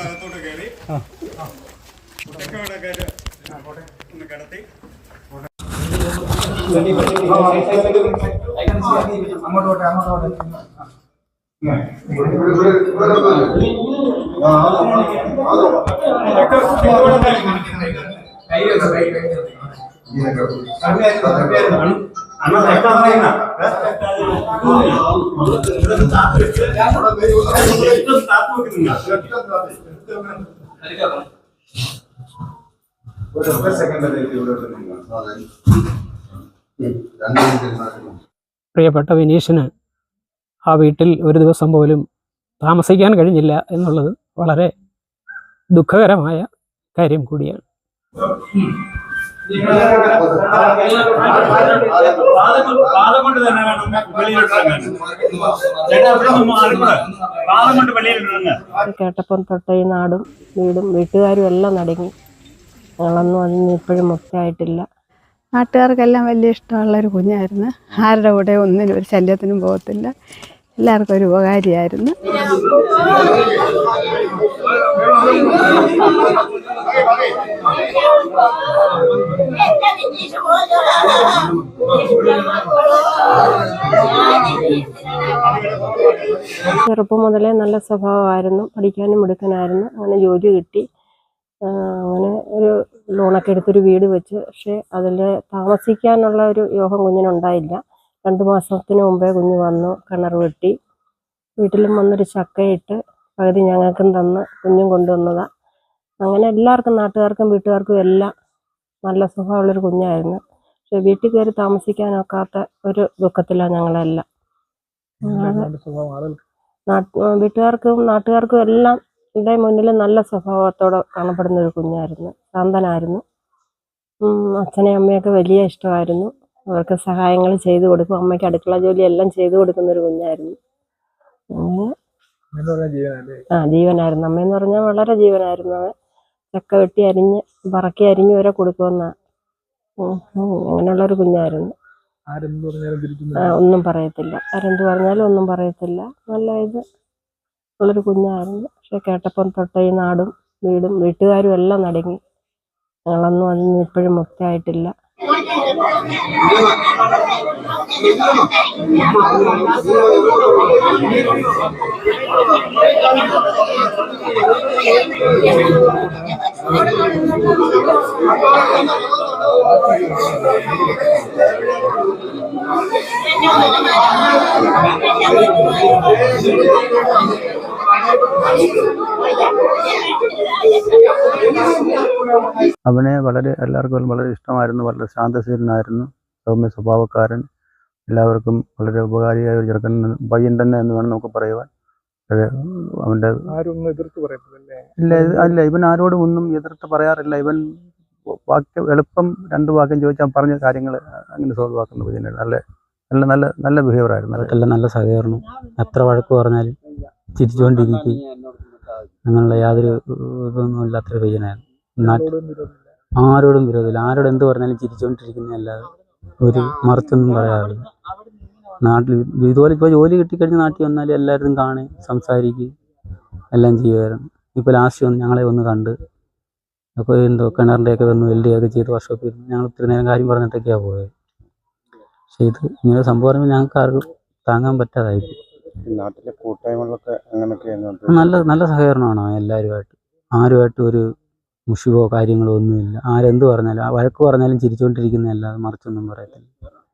അകത്തോട്ട് കയറി തെക്കോട്ട് കയറി ഒന്ന് കിടത്തി അങ്ങോട്ട് അങ്ങോട്ട് അണ്ണ തെക്കാ പറയുന്ന ഒരു സെക്കൻഡ് ഇവിടെ പ്രിയപ്പെട്ട വിനീഷിന് ആ വീട്ടിൽ ഒരു ദിവസം പോലും താമസിക്കാൻ കഴിഞ്ഞില്ല എന്നുള്ളത് വളരെ ദുഃഖകരമായ കാര്യം കൂടിയാണ്. കേട്ടപ്പം തൊട്ട ഈ നാടും വീടും വീട്ടുകാരും എല്ലാം നടങ്ങി. ഞങ്ങളൊന്നും അതിന് ഇപ്പോഴും മുക്തമായിട്ടില്ല നാട്ടുകാർക്കെല്ലാം വലിയ ഇഷ്ടമുള്ള ഒരു കുഞ്ഞായിരുന്നു. ആരുടെ കൂടെ ഒന്നിനും ഒരു ശല്യത്തിനും പോകത്തില്ല. എല്ലാവർക്കും ഒരു ഉപകാരിയായിരുന്നു. ചെറുപ്പം മുതലേ നല്ല സ്വഭാവമായിരുന്നു. പഠിക്കാനും മിടുക്കനായിരുന്നു. അങ്ങനെ ജോലി കിട്ടി. അങ്ങനെ ഒരു ലോണൊക്കെ എടുത്തൊരു വീട് വെച്ച്. പക്ഷേ അതിൽ താമസിക്കാനുള്ള ഒരു യോഗം കുഞ്ഞിനുണ്ടായില്ല. രണ്ട് മാസത്തിന് മുമ്പേ കുഞ്ഞ് വന്നു കിണർ വെട്ടി. വീട്ടിലും വന്നൊരു ചക്കയിട്ട് പകുതി ഞങ്ങൾക്കും തന്ന് കുഞ്ഞും കൊണ്ടുവന്നതാണ് അങ്ങനെ എല്ലാവർക്കും നാട്ടുകാർക്കും വീട്ടുകാർക്കും എല്ലാം നല്ല സുഖമുള്ളൊരു കുഞ്ഞായിരുന്നു. പക്ഷെ വീട്ടിൽ കയറി താമസിക്കാനൊക്കാത്ത ഒരു ദുഃഖത്തിലാണ് ഞങ്ങളെല്ലാം. വീട്ടുകാർക്കും നാട്ടുകാർക്കും എല്ലാം എന്റെ മുന്നിൽ നല്ല സ്വഭാവത്തോടെ കാണപ്പെടുന്ന ഒരു കുഞ്ഞായിരുന്നു. ശാന്തനായിരുന്നു. അച്ഛനെയും അമ്മയൊക്കെ വലിയ ഇഷ്ടമായിരുന്നു. അവർക്ക് സഹായങ്ങൾ ചെയ്തു കൊടുക്കും. അമ്മയ്ക്ക് അടുക്കള ജോലി എല്ലാം ചെയ്തു കൊടുക്കുന്ന ഒരു കുഞ്ഞായിരുന്നു. ആ ജീവനായിരുന്നു. അമ്മയെന്ന് പറഞ്ഞാൽ വളരെ ജീവനായിരുന്നു അവൻ. ചക്ക വെട്ടി അരിഞ്ഞ് പറക്കി അരിഞ്ഞ് വരെ കൊടുക്കുമെന്ന. അങ്ങനെയുള്ളൊരു കുഞ്ഞായിരുന്നു. ആ, ഒന്നും പറയത്തില്ല. ആരെന്ത് പറഞ്ഞാലും ഒന്നും പറയത്തില്ല. നല്ല ഇത്. ഉള്ളൊരു കുഞ്ഞായിരുന്നു. പക്ഷെ കേട്ടപ്പം തൊട്ട ഈ നാടും വീടും വീട്ടുകാരും എല്ലാം നടങ്ങി. ഞങ്ങളൊന്നും അതിന് ഇപ്പോഴും മുക്തമായിട്ടില്ല അവനെ വളരെ എല്ലാവർക്കും വളരെ ഇഷ്ടമായിരുന്നു വളരെ ശാന്തശീലനായിരുന്നു സൗമ്യ സ്വഭാവക്കാരൻ എല്ലാവർക്കും വളരെ ഉപകാരിയായ ഒരു ചെറുക്കൻ എന്ന് പയ്യൻ തന്നെ എന്ന് വേണം നമുക്ക് പറയുവാൻ. അവന്റെ അവന്റെ ഇല്ല അല്ല ഇവൻ ആരോടും ഒന്നും എതിർത്ത് പറയാറില്ല. ഇവൻ വാക്യം എളുപ്പം രണ്ട് വാക്യം ചോദിച്ചാൽ പറഞ്ഞ കാര്യങ്ങൾ അങ്ങനെ സോൾവ് ആക്കുന്ന നല്ല നല്ല നല്ല നല്ല ബിഹേവിയർ ആയിരുന്നു. അവർക്കെല്ലാം നല്ല സഹകരണം. എത്ര വഴക്ക് പറഞ്ഞാലും ചിരിച്ചുകൊണ്ടിരിക്കും അങ്ങനെയുള്ള യാതൊരു ഇതൊന്നും ഇല്ലാത്തൊരു പയ്യനായിരുന്നു നാട്ടിൽ ആരോടും വിരോധമില്ല. ആരോടും എന്ത് പറഞ്ഞാലും ചിരിച്ചുകൊണ്ടിരിക്കുന്നതല്ലാതെ ഒരു മറുത്തൊന്നും പറയാറില്ല. നാട്ടിൽ ഇതുപോലെ ഇപ്പോൾ ജോലി കിട്ടിക്കഴിഞ്ഞ് നാട്ടിൽ വന്നാൽ എല്ലാവരും കാണും സംസാരിക്കും എല്ലാം ചെയ്യുമായിരുന്നു ഇപ്പോൾ ലാസ്റ്റ് വന്ന് ഞങ്ങളെ ഒന്ന് കണ്ട്. അപ്പോൾ എന്തോ കിണറിന്റെയൊക്കെ വന്ന് വെൽഡിയൊക്കെ ചെയ്ത് വർക്ക്ഷോപ്പിൽ ഞങ്ങൾ ഇത്തിരി നേരം കാര്യം പറഞ്ഞിട്ടൊക്കെയാണ് പോയത്. പക്ഷേ ഇത് ഇങ്ങനെ സംഭവം പറയുമ്പോൾ ഞങ്ങൾക്ക് ആർക്കും താങ്ങാൻ പറ്റാതായി നാട്ടിലെ കൂട്ടായ്മകളൊക്കെ അങ്ങനെയൊക്കെ നല്ല നല്ല സഹകരണമാണ് എല്ലാവരുമായിട്ട് ആരുമായിട്ട് ഒരു മുഷിവോ കാര്യങ്ങളോ ഒന്നുമില്ല. ആരെന്ത് പറഞ്ഞാലും വഴക്ക് പറഞ്ഞാലും ചിരിച്ചുകൊണ്ടിരിക്കുന്നതല്ലാതെ മറിച്ചൊന്നും പറയത്തില്ല.